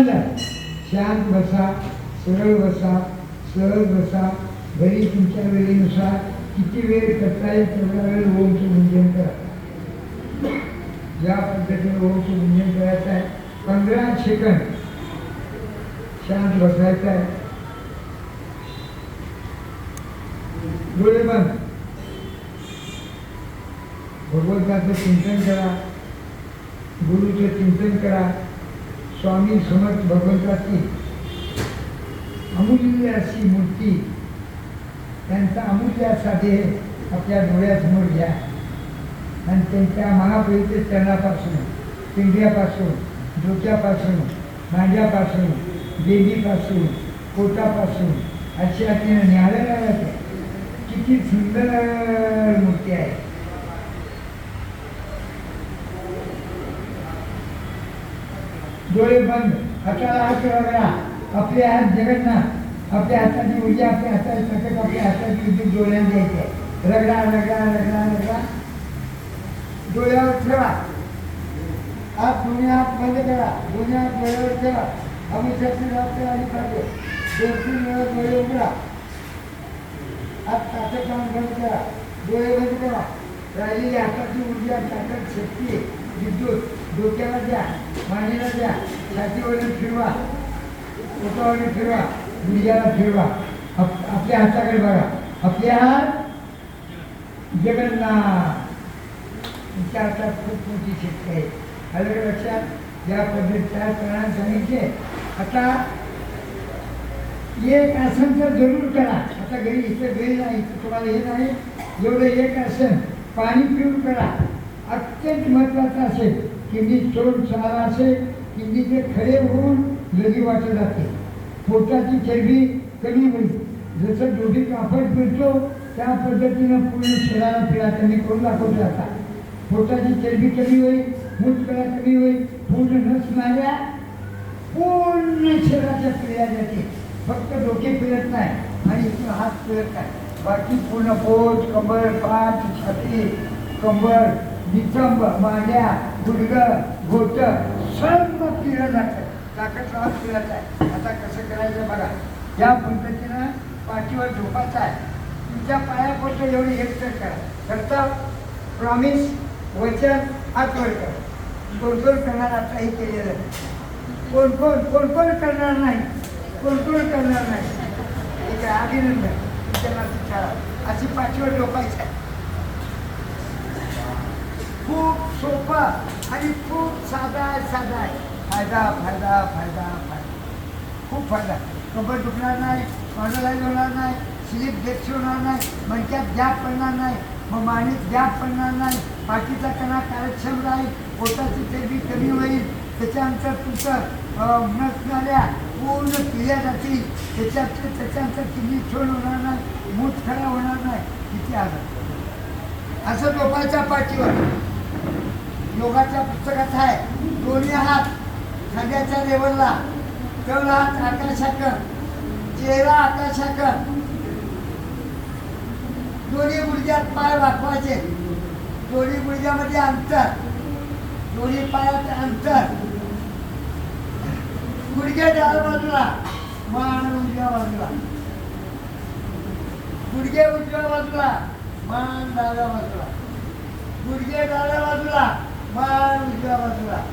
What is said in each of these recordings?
बंद शांत बसा सरळ बसा सहज बसा घरी तुमच्या वेळेनुसार किती वेळ करता येईल तेवढा वेळ ओमचं गुंजन करा या पद्धतीने ओमचं गुंजन करायचं आहे पंधरा सेकंद शांत बसायचं आहे डोळे बंद। भगवंताचं चिंतन करा। गुरुचं चिंतन करा। स्वामी समर्थ भगवंताची अमूल्य अशी मूर्ती त्यांचा अमूल्य असा देह आपल्या डोळ्यासमोर घ्या. आणि त्यांच्या महापवित्र चरणापासून पिंड्यापासून डोक्यापासून मांड्यापासून देवीपासून पोटापासून अशी तिने न्यायालयाला किती सुंदर मूर्ती आहे. डोळे बंद. हाताला हात रगडा आपले हात जगन्नाथ आपल्या हाताची ऊर्जा आपल्या हाताची सकट आपल्या हाताची विद्युत डोळ्यात द्यायची. रगडा रगडा रगडा रगडा. डोळ्यावर ठेवा. आप दोन्ही हात बंद करा. दोन्ही हात डोळ्यावर ठेवा. आम्ही अमिषाची रात्र आणि पाहिजे. दोन तीन वेळा डोळे उघडा. हात ताकद काम बंद करा. डोळे बंद करा. राहिलेली हाताची ऊर्जा ताकद शक्ती विद्युत डोक्याला द्या मानेला द्या छातीवरून फिरवा पोटावरून फिरवा गुडघ्याला फिरवा. आप- आपल्या हाताकडे बघा. आपल्या हात जगन्नाथ. तुमच्या हातात खूप मोठी शक्ती आहे. आलं लक्षात? या पद्धतीच्या प्रणाम सांगितले. आता एक आसन तर जरूर करा. आता घरी इथं घरी नाही इथं तुम्हाला हे नाही. एवढं एक आसन पाणी पिऊन करा. अत्यंत महत्त्वाचं असेल किंडी असे चाला मी किंडीचे खडे होऊन लगी वाटत जाते. पोटाची चरबी कमी होईल. जसं दोघी कापड फिरतो त्या पद्धतीनं पूर्ण शरीराला पिळा मी करून दाखवत जातात पोटाची चरबी कमी होईल मूतकडा कमी होईल पूर्ण नस नाल्या पूर्ण शरीराच्या पिळ्या जाते. फक्त डोके फिरत नाही आणि इथून हात फिरत नाही. बाकी पूर्ण पोट कंबर पाठ छाती कंबर नितंब मांड्या गुडगा घोट सर्व फिरत जातं ताकद लावून फिरत आहे. आता कसं करायचं बघा. या पद्धतीनं पाठीवर झोपायचं आहे. तुमच्या पायापोट एवढी हेल्प करा. करता प्रॉमिस वचन हात करा. कोण कोण करणार आता हे केलेलं? कोण कोण कोण कोण करणार नाही? कोण कोण करणार नाही? ठीक आहे अभिनंदन. तुमच्या नाती अशी पाठीवर झोपायचं आहे. खूप सोपा आणि खूप साधा आहे साधा आहे. फायदा फायदा फायदा फायदा. खूप फायदा. कबर दुखणार नाही पॅरलाइज होणार नाही स्लीप डेक्स होणार नाही मणक्यात गॅप पडणार नाही मग माणीत गॅप पडणार नाही पाठीचा कणा कार्यक्षम राहील पोटाची चरबी कमी होईल त्याच्यानंतर तुमचं नसणाऱ्या पूर्ण क्रिया जातील त्याच्यात त्याच्यानंतर किडनी छोड होणार नाही मूठ खराब होणार नाही किती आजार. असं लोकांच्या पाठीवर. योगाच्या पुस्तकात आहे. दोन्ही हात खांद्याच्या लेवलला. तळ हात आकाशाकर. चेहरा आकाशाकर. दोन्ही गुडघ्यात पाय वाकवायचे. दोन्ही गुडघ्यामध्ये अंतर. दोन्ही पायात अंतर. गुडघे डाव्या बाजूला. मान उजव्या बाजूला. गुडघे उजव्या बाजूला. मान डाव्या बाजूला. गुडघे डाव्या बाजूला. मान उजव्या बाजूला.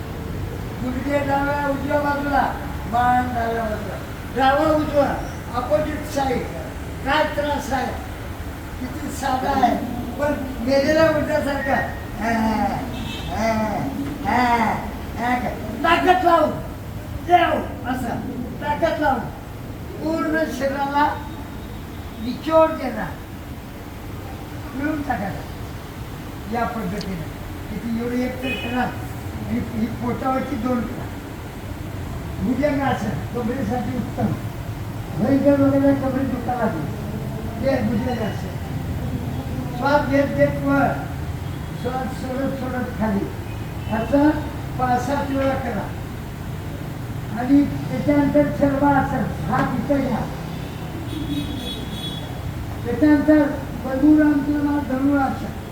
गुडघे डाव्या उजव्या बाजूला. मान डाव्या बाजूला. डावा उजवा. अपोजिट साईड काय त्रास आहे? किती साधा आहे. पण मेलेला उलट्यासारखा ताकद लावून. देऊ असं. ताकद लावून. पूर्ण शरीराला निचोड देणार. मिळून टाकायचा या पद्धतीने. किती एवढी एक तर करा. ही ही पोटावरची दोन करा. मुजंग आसन कबरीसाठी उत्तम. भयंकर वगैरे कबरी दुखाला ते मुजंग आसन श्वास घेत घेत वर. श्वास सोडत सोडत खाली. असं पाच सात वेळा करा. आणि त्याच्यानंतर सर्वासन हात इथं घ्या. त्याच्यानंतर बलुरामचं नाव धनुरासन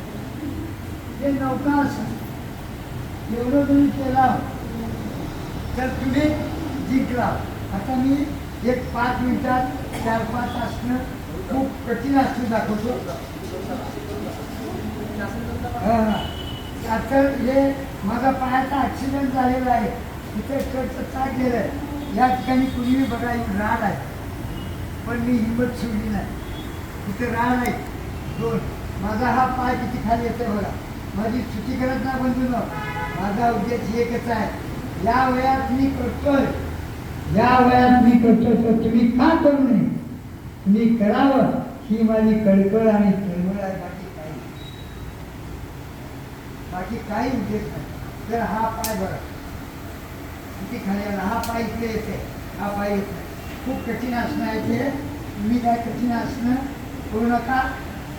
ते नौकासन एवढं तुम्ही केला तर तुम्ही जिंकला. आता मी एक पाच मिनिटात चार पाच असणं खूप कठीण असणं दाखवतो. आता हे माझा पायाचा ॲक्सिडेंट झालेला आहे. इथे कटचं चाक गेलं आहे या ठिकाणी पूर्वी बघा एक राड आहे. पण मी हिंमत सोडली नाही. इथे राड आहे. दोन. माझा हा पाय किती खाली येतोय बघा. माझी चुकी करत ना बंधू न माझा उद्देश एकच आहे. या वयात मी करतोय या वयात मी करतोय तर तुम्ही का करू नये? तुम्ही करावं ही माझी कळकळ आणि तळमळ आहे. बाकी काही. बाकी काही उद्देश नाही. तर हा पाय बरं. किती खाली आला हा पाय इकडे येते. हा पाय येत नाही. खूप कठीण असणं आहे ते. तुम्ही काय कठीण असणं करू नका.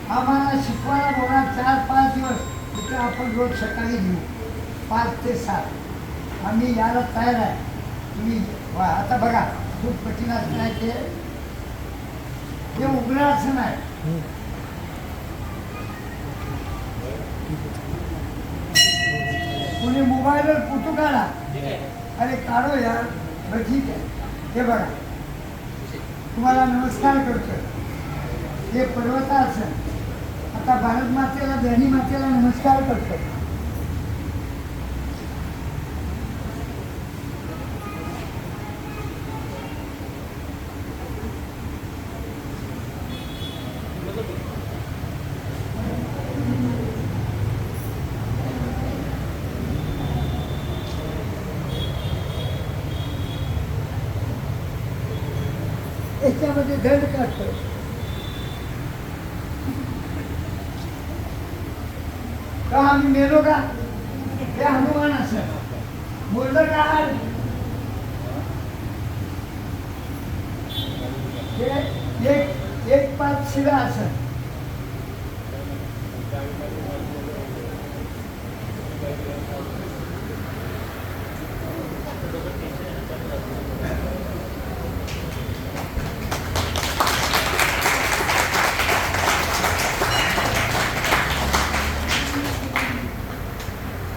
आम्हाला शिकवायला बोला चार पाच दिवस. तिथं आपण रोज सकाळी घेऊ? पाच ते सात. आम्ही यायला तयार आहे. तुम्ही वा आता बघा खूप कठीण असं आहे ते? ते उघडं असं नाही. कोणी मोबाईलवर फोटो काढा. अरे काढो यार बरं ठीक आहे. हे बघा. तुम्हाला नमस्कार करतो हे पर्वतासन आता भारत मातेला धनी मातेला नमस्कार करतो. याच्यामध्ये धड काढतो. का आम्ही मेलो का? ते हनुमान असं. बोललं का एक एक पाच शिरा असं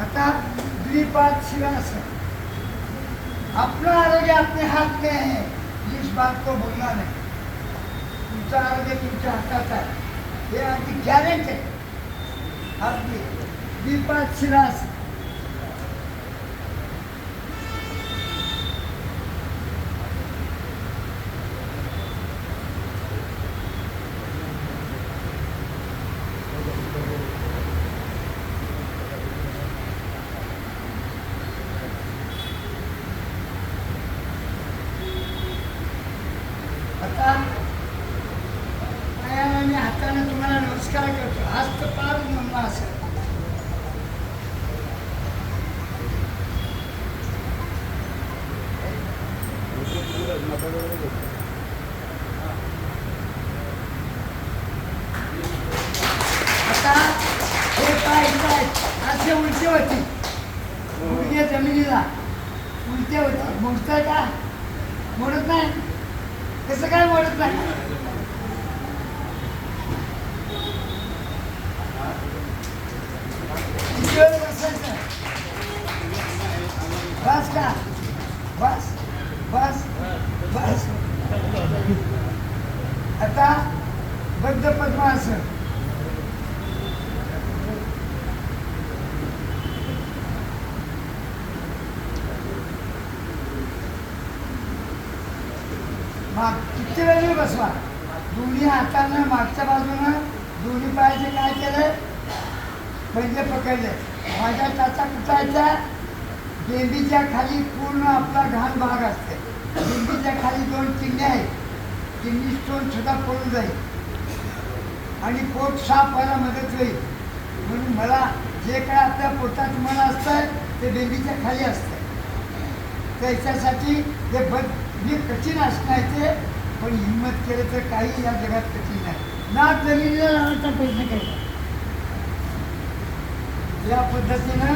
आता द्विपाद शिवासन अपना आरोग्य अपने हाथ में है इस बात को भूलना तुमचं आरोग्य तुमच्या हातात आहे हे। अगदी गॅरेंट आहे अगदी दीपा शिरास आता पायाने आणि हाताने तुम्हाला नमस्कार करतो हस्त पार म्हणला असेल आता हे पाय पाय असे उलटे होती गुडघे जमिनीला. उलटे होती मोडतंय का? मोडत नाही. कसं काय मोडत नाही? किती वेळ बसायचं बस का बस बस बस आता बद्ध पद्मासन माग किती वेळ बसवा. दोन्ही हातानं मागच्या बाजूनं दोन्ही पायाचे काय केलं? पहिले पकडले. माझ्या टाचा कुटायचा बेंबीच्या खाली पूर्ण आपला घाण भाग असते. बेंबीच्या खाली दोन चिमण्या आहेत. किडनी स्टोन सुद्धा पडून जाईल. आणि पोट साफ व्हायला मदत होईल. म्हणून मला जे काय आपल्या पोटात मन असतं ते बेंबीच्या खाली असतं. त्याच्यासाठी ते बद जे कठीण असण्याचे पण हिंमत केलं तर काही या जगात कठीण नाही. ना जमिनीला लावण्याचा प्रयत्न केला. या पद्धतीनं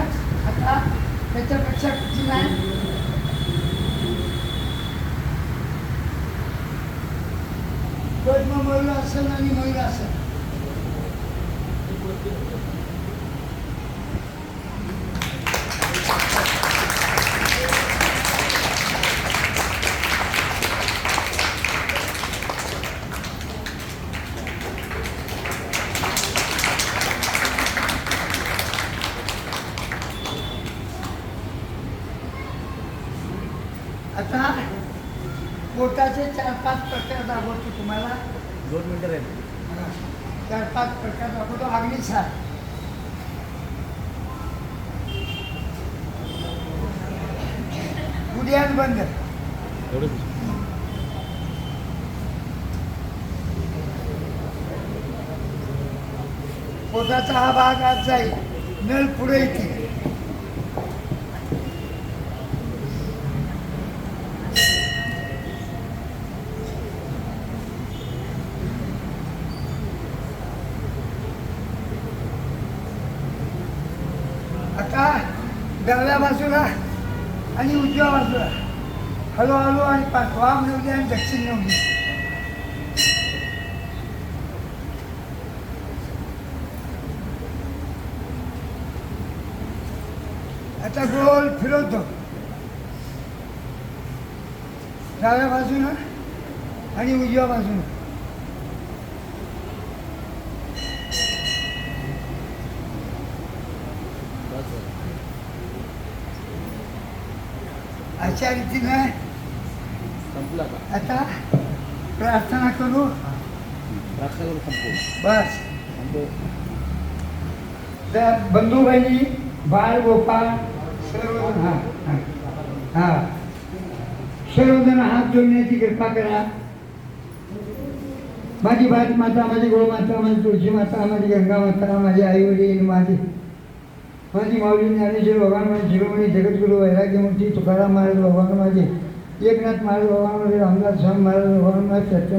आता त्याच्यापेक्षा कठीण आहे. पद्म मयूर असेल आणि मयूर असेल. आता पोटाचे चार पाच प्रकार दाखवतो तुम्हाला. दोन मिनिटं राहील. चार पाच प्रकार दाखवतो. अग्निसार उद्यान बंद. पोटाचा हा भाग आज जाईल. नळ पुढे येते का डाव्या बाजूला आणि उजव्या बाजूला. हळूहळू आणि पाच वाम नवली आणि दक्षिण नवली आता गोल फिरवतो. डाव्या बाजूनं आणि उजव्या बाजूनं. अशा रीतीनं आता प्रार्थना करू? बस. तर बंधू बहिणी बाळ गोपाळ सर्वजण हा हा सर्वजण हात जोडण्याची कृपा करा. माझी भात माता माझी गोमाता माझी तुळशी माता माझी गंगा माता माझी आई वडील माझी ફરીથી માવજી જ્ઞાનેશ્વર ભગવાનમાં જીરોમણી જગતગુરુ વૈરાગ્યમૂર્તિ તુકારામ મહારાજ ભગવાનમાં જે એકનાથ મહારાજ ભગવાનમાં રામનાથ સ્વામી મહારાજ ભગવાનમાં ચૈતન્ય